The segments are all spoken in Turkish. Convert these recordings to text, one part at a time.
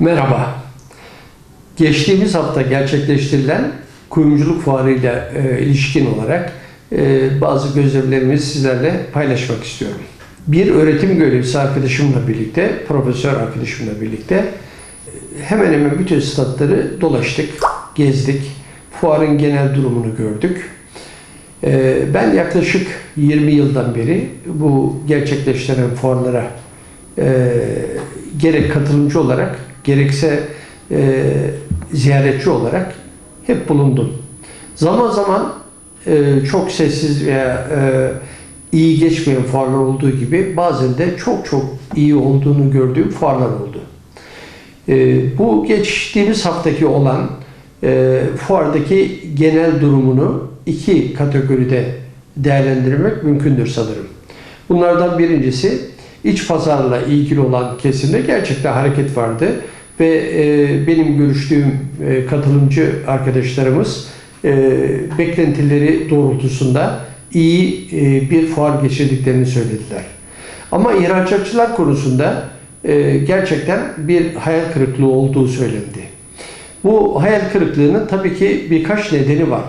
Merhaba. Geçtiğimiz hafta gerçekleştirilen kuyumculuk fuarıyla e, ilişkin olarak e, bazı gözlemlerimizi sizlerle paylaşmak istiyorum. Bir öğretim görevlisi arkadaşımla birlikte, profesör arkadaşımla birlikte e, hemen hemen bütün statları dolaştık, gezdik. Fuarın genel durumunu gördük. E, ben yaklaşık 20 yıldan beri bu gerçekleştirilen fuarlara e, gerek katılımcı olarak gerekse e, ziyaretçi olarak hep bulundum. Zaman zaman e, çok sessiz veya e, iyi geçmeyen fuarlar olduğu gibi bazen de çok çok iyi olduğunu gördüğüm fuarlar oldu. E, bu geçtiğimiz haftaki olan e, fuardaki genel durumunu iki kategoride değerlendirmek mümkündür sanırım. Bunlardan birincisi iç pazarla ilgili olan kesimde gerçekten hareket vardı ve e, benim görüştüğüm e, katılımcı arkadaşlarımız e, beklentileri doğrultusunda iyi e, bir fuar geçirdiklerini söylediler. Ama ihracatçılar konusunda e, gerçekten bir hayal kırıklığı olduğu söylendi. Bu hayal kırıklığının tabii ki birkaç nedeni var.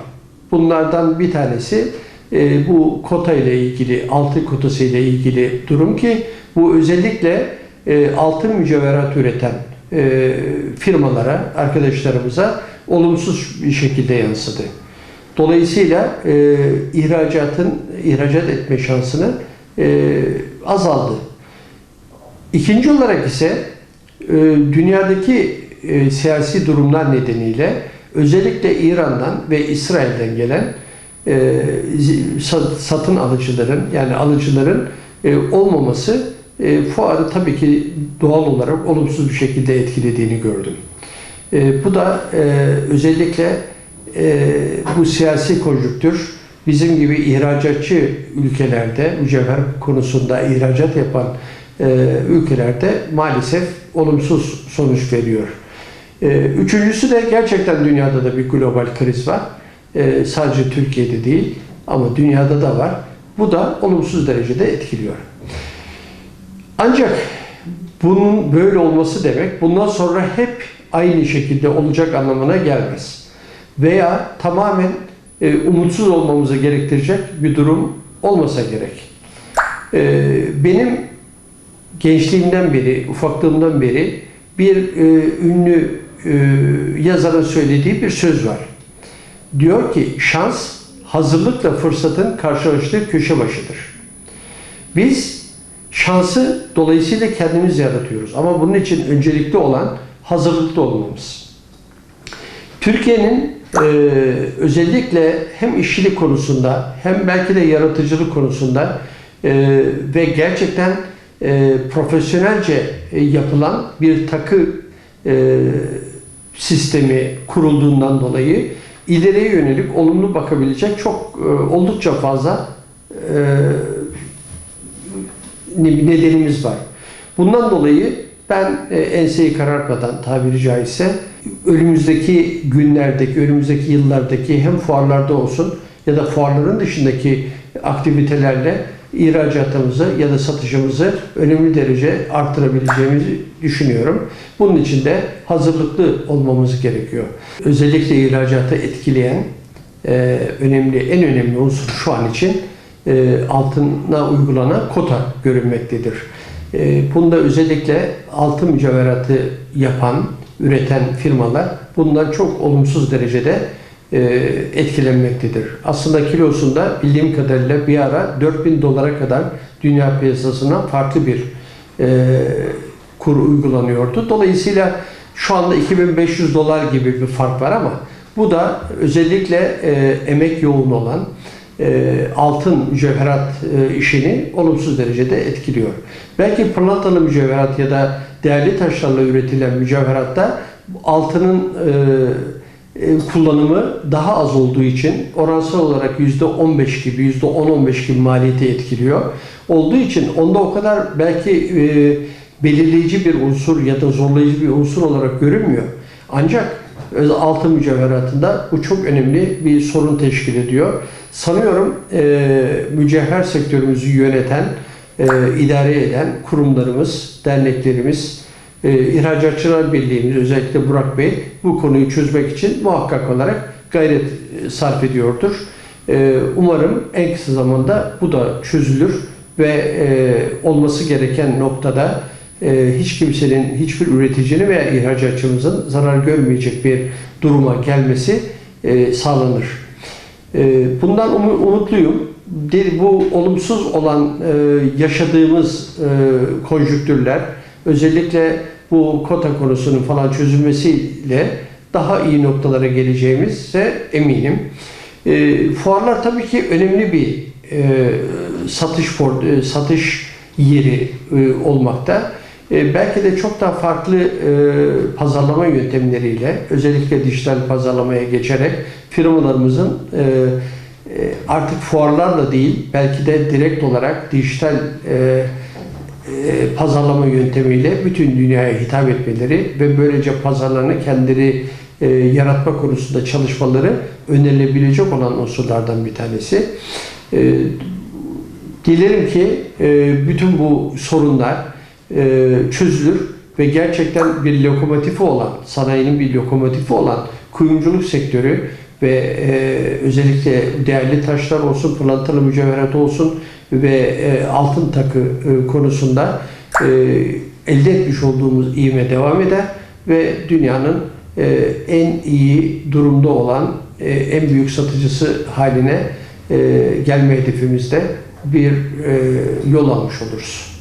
Bunlardan bir tanesi e, bu kota ile ilgili, altın kotası ile ilgili durum ki bu özellikle e, altın mücevherat üreten e, firmalara, arkadaşlarımıza olumsuz bir şekilde yansıdı. Dolayısıyla e, ihracatın ihracat etme şansını e, azaldı. İkinci olarak ise e, dünyadaki e, siyasi durumlar nedeniyle özellikle İran'dan ve İsrail'den gelen e, satın alıcıların yani alıcıların e, olmaması e, fuarı tabii ki doğal olarak olumsuz bir şekilde etkilediğini gördüm. Bu da özellikle bu siyasi konjüktür bizim gibi ihracatçı ülkelerde mücevher konusunda ihracat yapan ülkelerde maalesef olumsuz sonuç veriyor. Üçüncüsü de gerçekten dünyada da bir global kriz var. E, sadece Türkiye'de değil ama dünyada da var. Bu da olumsuz derecede etkiliyor. Ancak bunun böyle olması demek bundan sonra hep aynı şekilde olacak anlamına gelmez. Veya tamamen e, umutsuz olmamızı gerektirecek bir durum olmasa gerek. E, benim gençliğimden beri, ufaklığımdan beri bir e, ünlü e, yazarın söylediği bir söz var. Diyor ki şans hazırlıkla fırsatın karşılaştığı köşe başıdır. Biz şansı dolayısıyla kendimiz yaratıyoruz. Ama bunun için öncelikli olan hazırlıklı olmamız. Türkiye'nin e, özellikle hem işçilik konusunda hem belki de yaratıcılık konusunda e, ve gerçekten e, profesyonelce e, yapılan bir takı e, sistemi kurulduğundan dolayı ileriye yönelik olumlu bakabilecek çok e, oldukça fazla e, nedenimiz var. Bundan dolayı ben e, enseyi karartmadan tabiri caizse önümüzdeki günlerdeki, önümüzdeki yıllardaki hem fuarlarda olsun ya da fuarların dışındaki aktivitelerle ihracatımızı ya da satışımızı önemli derece arttırabileceğimizi düşünüyorum. Bunun için de hazırlıklı olmamız gerekiyor. Özellikle ihracatı etkileyen e, önemli, en önemli unsur şu an için e, altına uygulanan kota görünmektedir. E, bunda özellikle altın mücevheratı yapan, üreten firmalar bundan çok olumsuz derecede etkilenmektedir. Aslında kilosunda bildiğim kadarıyla bir ara 4000 dolara kadar dünya piyasasına farklı bir e, kur uygulanıyordu. Dolayısıyla şu anda 2500 dolar gibi bir fark var ama bu da özellikle e, emek yoğun olan e, altın mücevherat e, işini olumsuz derecede etkiliyor. Belki pırlantalı mücevherat ya da değerli taşlarla üretilen mücevheratta altının e, e, kullanımı daha az olduğu için oransal olarak %15 gibi, %10-15 gibi maliyeti etkiliyor. Olduğu için onda o kadar belki e, belirleyici bir unsur ya da zorlayıcı bir unsur olarak görünmüyor. Ancak altın mücevheratında bu çok önemli bir sorun teşkil ediyor. Sanıyorum e, mücevher sektörümüzü yöneten, e, idare eden kurumlarımız, derneklerimiz, E, İhracatçılar Birliği'miz özellikle Burak Bey bu konuyu çözmek için muhakkak olarak gayret e, sarf ediyordur. E, umarım en kısa zamanda bu da çözülür ve e, olması gereken noktada e, hiç kimsenin, hiçbir üreticinin veya ihracatçımızın zarar görmeyecek bir duruma gelmesi sağlanır. Bundan umu- umutluyum. Bu olumsuz olan yaşadığımız konjüktürler, özellikle bu kota konusunun falan çözülmesiyle daha iyi noktalara geleceğimize eminim. E, fuarlar tabii ki önemli bir e, satış for- e, satış yeri e, olmakta. E, belki de çok daha farklı e, pazarlama yöntemleriyle özellikle dijital pazarlamaya geçerek firmalarımızın e, e, artık fuarlarla değil belki de direkt olarak dijital e, e, pazarlama yöntemiyle bütün dünyaya hitap etmeleri ve böylece pazarlarını kendileri e, yaratma konusunda çalışmaları önerilebilecek olan unsurlardan bir tanesi. E, dilerim ki e, bütün bu sorunlar e, çözülür ve gerçekten bir lokomotifi olan, sanayinin bir lokomotifi olan kuyumculuk sektörü ve özellikle değerli taşlar olsun, pırlantalı mücevherat olsun ve e, altın takı e, konusunda e, elde etmiş olduğumuz ivme devam eder ve dünyanın en iyi durumda olan en büyük satıcısı haline gelme hedefimizde bir yol almış oluruz.